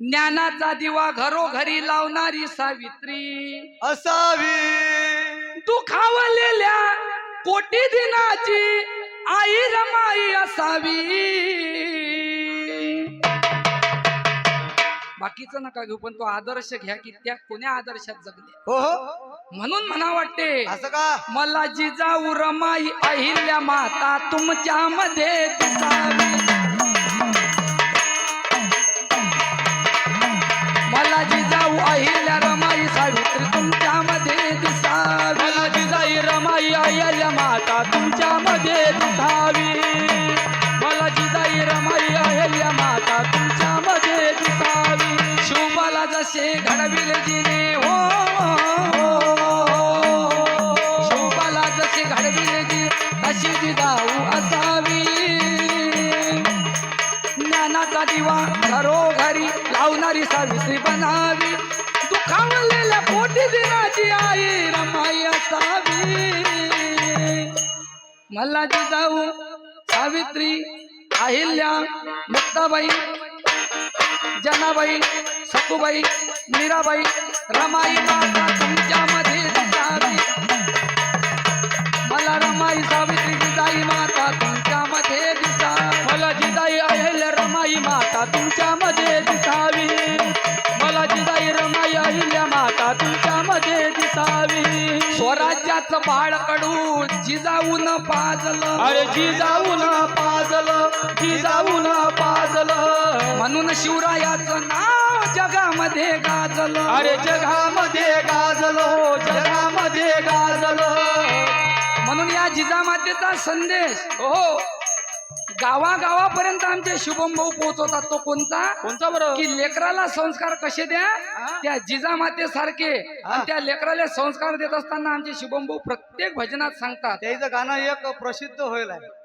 ज्ञानाचा दिवा घरोघरी लावणारी सावित्री. असावी. दुखावलेल्या कोटी दिनाची आई रमाई असावी. बाकीचं नका घेऊ पण तो आदर्श घ्या की त्या कोण्या आदर्शात जगले. हो हो. म्हणून म्हणा वाटते असं का? मला जिजाऊ रमाई अहिल्या माता तुमच्या मध्ये दिसावी. अहिल्या माता तुमच्या मध्ये दिसावी. मला जिजाई रमाई अहिल्या माता तुमच्या मध्ये दिसावी. शिवबाला जसे घडविले जिने हो, हो, हो. शिवबाला जसे घडविले जी तशी जिजाऊ असावी. ज्ञानाचा दिवा घरोघरी लावणारी सावित्री बनावी. दुखावलेल्या पोटी दिनाची आई मला जिजाऊ सावित्री अहिल्या मुक्ताबाई जनाबाई सकुबाई मीराबाई रमाई माता तुमच्यामध्ये दिसावी. मला रमाई सावित्री जिजाई माता तुमच्यामध्ये दिसा मला जिजाई अहिल्या रमाई माता तुमच्यामध्ये दिसावी. मला जिजाई रमाई अहिल्या माता तुमच्या स्वराज्याचं बाळ कडू जिजाऊन पाजलं. अरे जिजाऊन पाजलं जिजाऊन पाजलं. म्हणून शिवरायाचं नाव जगामध्ये गाजलं. अरे जगामध्ये गाजलो जगामध्ये गाजलं. म्हणून या जिजामातेचा संदेश हो. गावागावापर्यंत आमचे शुभम भाऊ पोहोचवतात. तो कोणता? कोणता बरं? की लेकराला संस्कार कसे द्या? त्या जिजामाते सारखे. आणि त्या लेकराला संस्कार देत असताना आमचे शुभम भाऊ प्रत्येक भजनात सांगतात. त्याचं गाणं एक प्रसिद्ध होईल आहे.